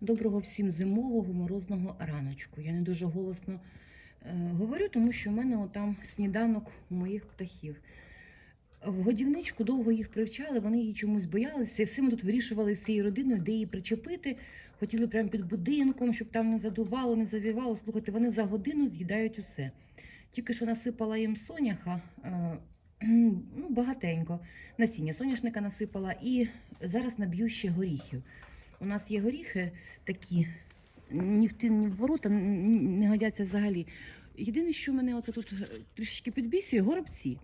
Доброго всім зимового морозного раночку. Я не дуже голосно е, говорю, тому що в мене отам сніданок у моїх птахів. В годівничку довго їх привчали, вони її чомусь боялися. І все ми тут вирішували з цією родиною, де її причепити. Хотіли прямо під будинком, щоб там не задувало, не завівало. Слухайте, вони за годину з'їдають усе. Тільки що насипала їм соняха, е, ну, багатенько. Насіння соняшника насипала і зараз наб'ю ще горіхів. У нас є горіхи такі, ні в тин, ні в ворота не годяться взагалі. Єдине, що мене оце тут е, трішечки підбісює, горобці.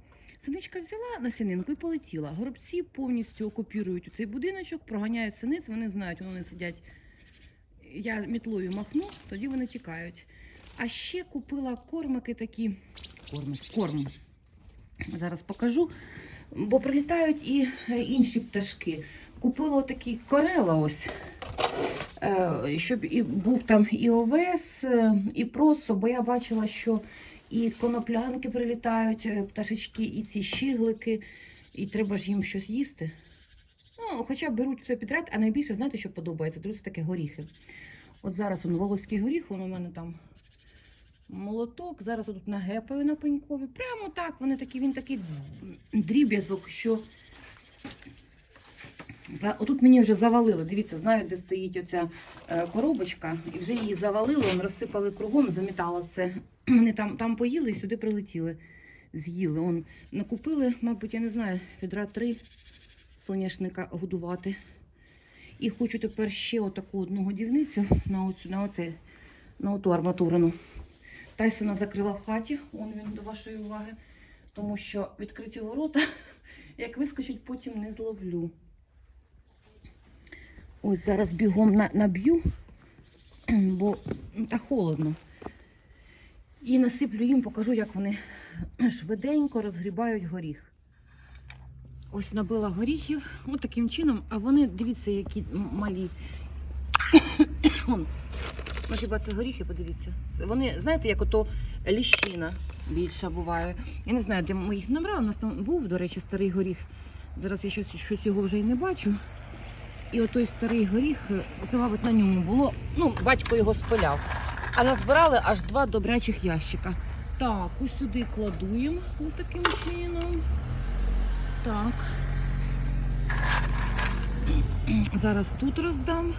Синичка взяла насінинку і полетіла. Горобці повністю окупірують цей будиночок, проганяють синиць, вони знають, вони сидять. Я мітлою махну, тоді вони тікають. А ще купила кормики такі. Корми, корм. Зараз покажу. Бо прилітають і е, інші пташки. Купила такий корела ось. е, Щоб і був там і овес, е, і просто, бо я бачила, що і коноплянки прилітають, е, пташечки, і ці щиглики, і треба ж їм щось їсти. Ну, хоча беруть все підряд, а найбільше, знаєте, що подобається? Друзі, таке горіхи. От зараз он волоський горіх, он у мене там молоток. Зараз тут нагепаю на пенькові. Прямо так, вони такі, він такий дріб'язок, що. Отут мені вже завалили. Дивіться, знаю, де стоїть оця е, коробочка, і вже її завалили, он розсипали кругом, замітало все. Вони там, там поїли і сюди прилетіли. З'їли. Он накупили, мабуть, я не знаю, відра три соняшника годувати. І хочу тепер ще отаку одну годівницю на оцю, на оце, на оту арматурину. Тайсона закрила в хаті, он він до вашої уваги, тому що відкриті ворота, як вискочить, потім не зловлю. Ось зараз бігом на, наб'ю, бо ну, та холодно. І насиплю їм, покажу, як вони швиденько розгрібають горіх. Ось набила горіхів, от таким чином, а вони, дивіться, які малі. Ну, хіба це горіхи, подивіться. Вони, знаєте, як ото ліщина більша буває. Я не знаю, де ми їх набрали. У нас там був, до речі, старий горіх. Зараз я щось, щось його вже й не бачу. І отой старий горіх, е, це, мабуть, на ньому було. Ну, батько його спиляв. А назбирали аж два добрячих ящика. Так, ось сюди кладуємо ось таким чином. Так. Зараз тут роздам.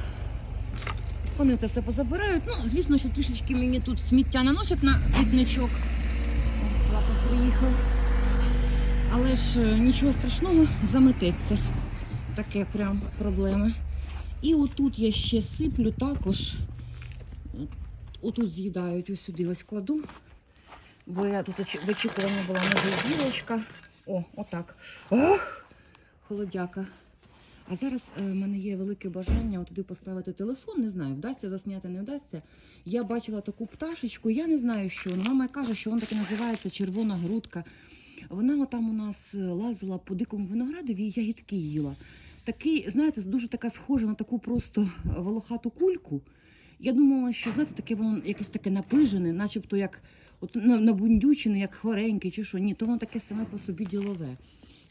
Вони це все позабирають. Ну, звісно, що трішечки мені тут сміття наносять на квітничок. Папа приїхав. Але ж е, нічого страшного, замететься. Таке прям проблема. І отут я ще сиплю також. Отут з'їдають, ось сюди ось кладу. Бо я тут в була може білочка. О, отак. Ох, холодяка. А зараз е, в мене є велике бажання туди поставити телефон. Не знаю, вдасться засняти, не вдасться. Я бачила таку пташечку, я не знаю, що вона. Мама каже, що вона таки називається червона грудка. Вона отам у нас е, лазила по дикому виноградові і ягідки їла. Такий, знаєте, дуже така схожа на таку просто волохату кульку. Я думала, що знаєте, таке воно якесь таке напижене, начебто як от на- набундючене, як хвореньке чи що. Ні, то воно таке саме по собі ділове.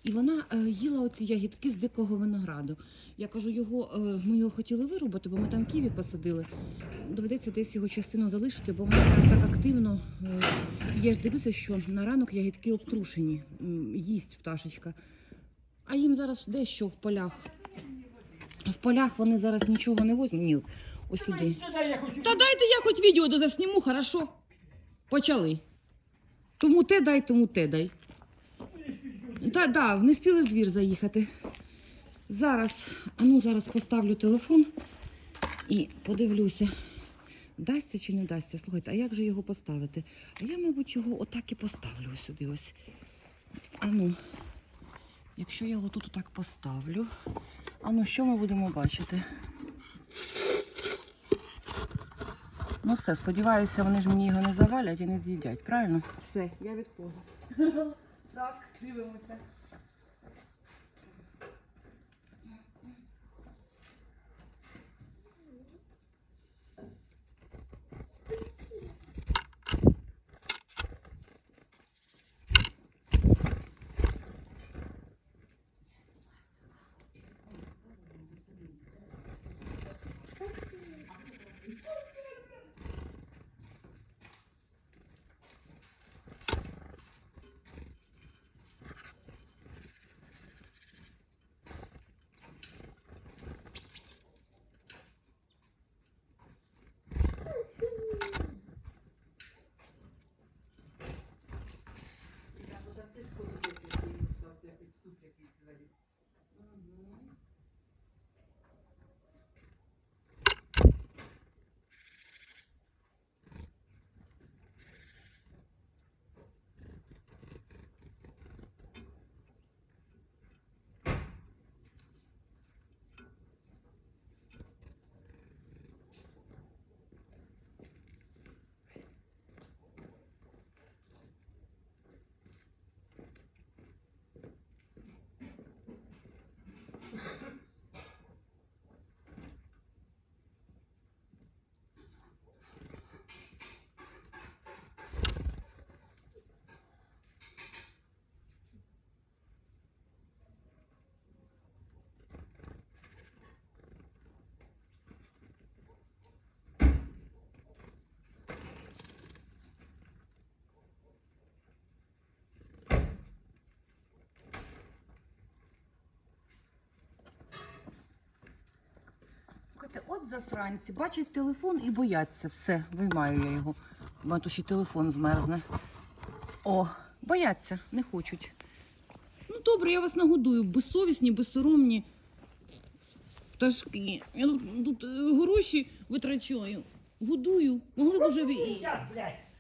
І вона е, їла оці ягідки з дикого винограду. Я кажу, його, е, ми його хотіли вирубати, бо ми там ківі посадили. Доведеться десь його частину залишити, бо вона так активно. Е, я ж дивлюся, що на ранок ягідки обтрушені, їсть пташечка. А їм зараз дещо в полях. В полях вони зараз нічого не возьмуть. Ні, ось сюди. Та дайте я хоч відео дозасніму, хорошо? Почали. Тому те дай, тому те дай. Та, да, не спіли в двір заїхати. Зараз, а ну зараз поставлю телефон і подивлюся, вдасться чи не вдасться. Слухайте, а як же його поставити? А я, мабуть, його отак і поставлю сюди ось. А ну, якщо я його тут отак поставлю, а ну що ми будемо бачити? Ну все, сподіваюся, вони ж мені його не завалять і не з'їдять, правильно? Все, я відходжу. Так, дивимося. От засранці, бачать телефон і бояться. Все, виймаю я його. Мене тут ще телефон змерзне. О, бояться, не хочуть. Ну добре, я вас нагодую. Безсовісні, безсоромні. Пташки. Я тут, тут е, гроші витрачаю. Годую. Могли б уже. ви-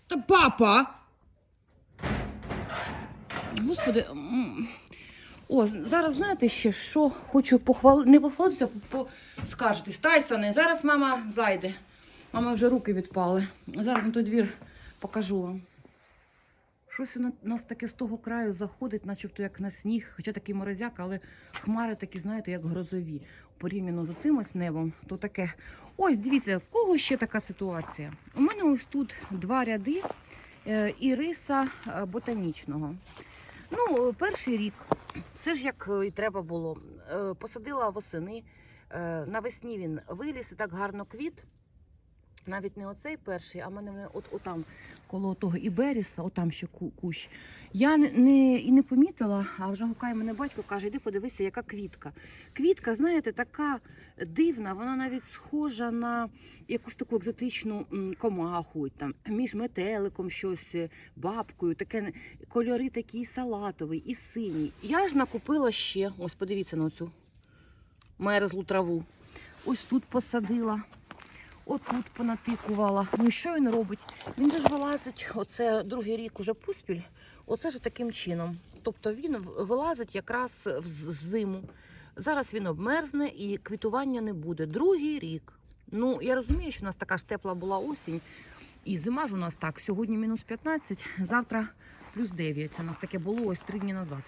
Та папа! Господи. О, зараз знаєте ще що? Хочу похвалити, не похвалитися, а поскаржитись. Тайсоне, зараз мама зайде. Мама вже руки відпали. Зараз на той двір покажу вам. Щось у нас таке з того краю заходить, начебто як на сніг, хоча такий морозяк, але хмари такі, знаєте, як грозові. Порівняно з оцим ось небом, то таке. Ось, дивіться, в кого ще така ситуація? У мене ось тут два ряди е, іриса е, ботанічного. Ну, перший рік, все ж як е, і треба було. Е, Посадила восени. е, Навесні він виліз і так гарно квіт. Навіть не оцей перший, а в мене от, отам, коло того Іберіса, отам ще ку- кущ. Я не, і не помітила, а вже гукає мене батько, каже, іди подивися, яка квітка. Квітка, знаєте, така дивна, вона навіть схожа на якусь таку екзотичну комаху, там, між метеликом щось, е, бабкою, таке кольори такі і салатовий, і синій. Я ж накупила ще, ось подивіться на цю мерзлу траву. Ось тут посадила. Отут понатикувала. Ну що він робить? Він же ж вилазить, оце другий рік уже поспіль, оце ж таким чином. Тобто він вилазить якраз в зиму. Зараз він обмерзне і квітування не буде. Другий рік. Ну, я розумію, що у нас така ж тепла була осінь, і зима ж у нас так. Сьогодні мінус 15, завтра плюс 9. Це у нас таке було ось три дні назад.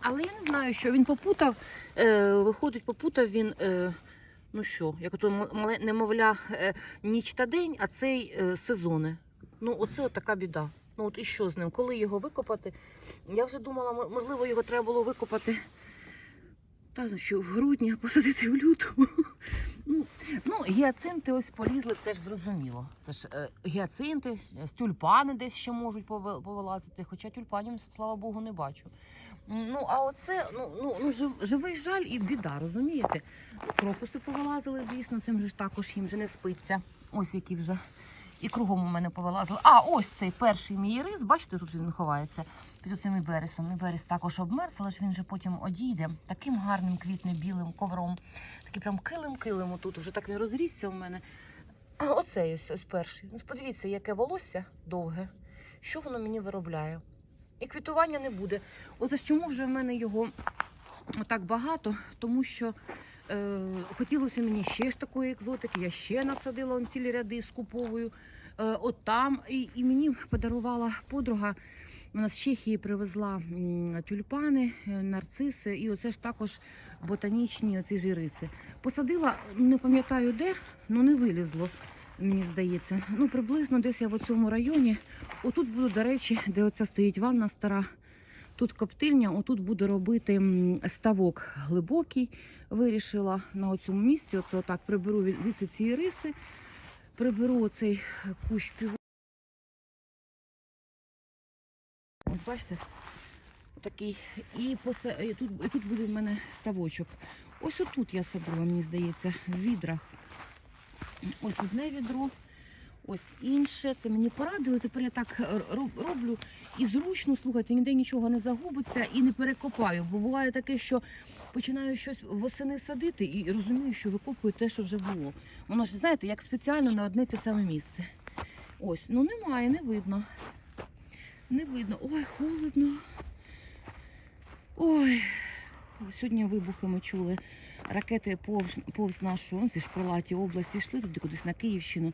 Але я не знаю, що він попутав. Е, виходить, попутав він. Е, Ну що, як мале немовля е, ніч та день, а цей е, сезони. Ну, оце от така біда. Ну от і що з ним? Коли його викопати? Я вже думала, можливо, його треба було викопати. Та ну що в грудні, а посадити в лютому. Ну, ну, гіацинти ось полізли, це ж зрозуміло. Це ж е, гіацинти, тюльпани десь ще можуть повилазити, хоча тюльпанів, слава Богу, не бачу. Ну, а оце, ну, ну, ну жив- живий жаль і біда, розумієте? Ну, крокуси повилазили, звісно, цим же ж також їм же не спиться. Ось які вже. І кругом у мене повилазили. А, ось цей перший мій рис, бачите, тут він ховається під цим іберісом. Іберіс також обмерз, але ж він же потім одійде таким гарним квітне білим ковром. Такий прям килим-килим тут. Вже так він розрісся у мене. Оцей ось, ось перший. Ну, подивіться, яке волосся довге. Що воно мені виробляє? І квітування не буде. Оце чому вже в мене його так багато, тому що е, хотілося мені ще ж такої екзотики. Я ще насадила он цілі ряди з куповою. Е, от там. І, і мені подарувала подруга. Вона з Чехії привезла тюльпани, е, нарциси, і оце ж також ботанічні оці ж іриси. Посадила, не пам'ятаю де, ну не вилізло, мені здається. Ну, приблизно десь я в цьому районі. Отут буду, до речі, де оця стоїть ванна стара. Тут коптильня, отут буду робити ставок глибокий. Вирішила на цьому місці. Оце отак приберу звідси ці іриси, приберу оцей кущ пів. Ось бачите, такий. І, посе... тут, тут буде в мене ставочок. Ось отут я садила, мені здається, в відрах. Ось одне відро, ось інше. Це мені порадили. Тепер я так е, роблю і зручно, слухайте, ніде нічого не загубиться і не перекопаю. Бо буває таке, що починаю щось восени садити і розумію, що викопую те, що вже було. Воно ж, знаєте, як спеціально на одне те саме місце. Ось, ну немає, не видно. Не видно. Ой, холодно. Ой. Сьогодні вибухи ми чули. Ракети повз, повз нашу, ну, ці ж області йшли туди кудись на Київщину.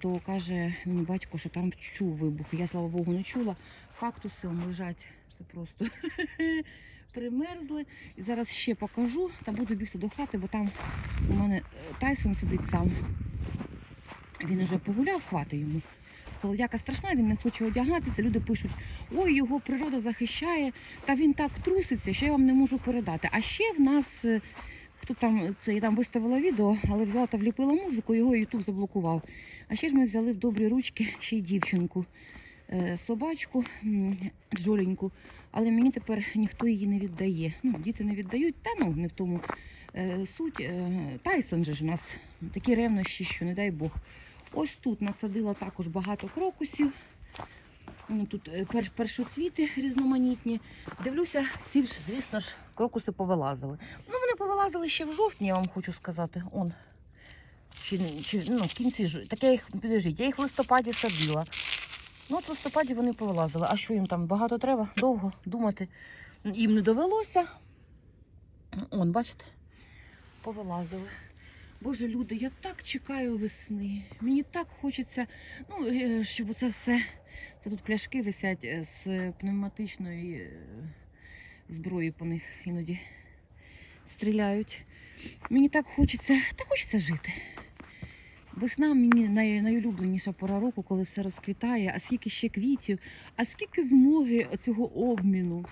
То каже мені батько, що там чув вибухи. Я, слава Богу, не чула. Кактуси лежать. Це просто примерзли. І зараз ще покажу та буду бігти до хати, бо там у мене е, Тайсон сидить сам. Він уже погуляв, хвати йому. Холодяка страшна, він не хоче одягатися. Люди пишуть, ой, його природа захищає, та він так труситься, що я вам не можу передати. А ще в нас, е, хто там це я там виставила відео, але взяла та вліпила музику, його Ютуб заблокував. А ще ж ми взяли в добрі ручки ще й дівчинку, е, собачку Джоленьку, але мені тепер ніхто її не віддає. Ну, діти не віддають, та ну не в тому Е, Суть е, Тайсон же ж у нас такі ревнощі, що не дай Бог. Ось тут насадила також багато крокусів. Ну, Тут першоцвіти різноманітні. Дивлюся, ці ж, звісно ж, крокуси повилазили. Ну, повилазили ще в жовтні, я вам хочу сказати. Он. Чи, чи, ну, в кінці ж. Так я їх, підождіть, я їх в листопаді садила. Ну, от в листопаді вони повилазили. А що їм там багато треба? Довго думати. Їм не довелося. Он, бачите, повилазили. Боже, люди, я так чекаю весни. Мені так хочеться, ну, е, щоб це все. Це тут пляшки висять е, з пневматичної е, зброї по них іноді стріляють. Мені так хочеться, так хочеться жити. Весна мені най, найулюбленіша пора року, коли все розквітає, а скільки ще квітів, а скільки змоги цього обміну.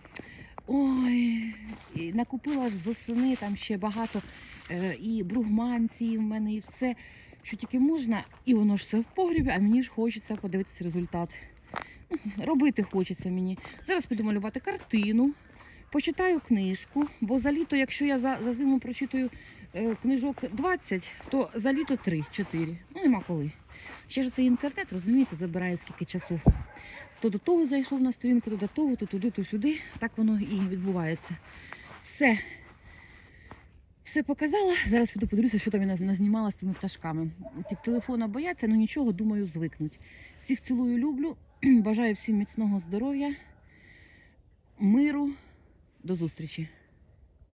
Ой, і накупила ж з там ще багато е, і бругманці в мене, і все, що тільки можна, і воно ж все в погрібі, а мені ж хочеться подивитися результат. Робити хочеться мені. Зараз піду малювати картину, почитаю книжку, бо за літо, якщо я за, за зиму прочитаю е, книжок 20, то за літо 3-4. Ну нема коли. Ще ж цей інтернет, розумієте, забирає скільки часу. То до того зайшов на сторінку, то до того, то туди, то сюди. Так воно і відбувається. Все. Все показала. Зараз піду подивлюся, що там я назнімала з тими пташками. Ті телефона бояться, ну нічого, думаю, звикнуть. Всіх цілую, люблю. Бажаю всім міцного здоров'я, миру. До зустрічі.